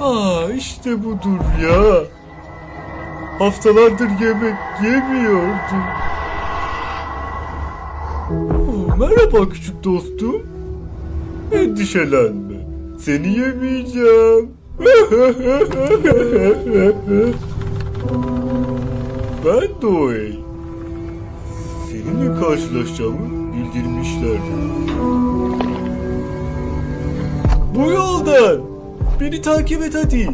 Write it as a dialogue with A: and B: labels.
A: Ha işte budur ya. Haftalardır yemek yemiyordum. Merhaba küçük dostum. Endişelenme. Seni yemeyeceğim. ben Doey. Seninle karşılaşacağımı bildirmişler. Bu yoldan. Beni takip et hadi.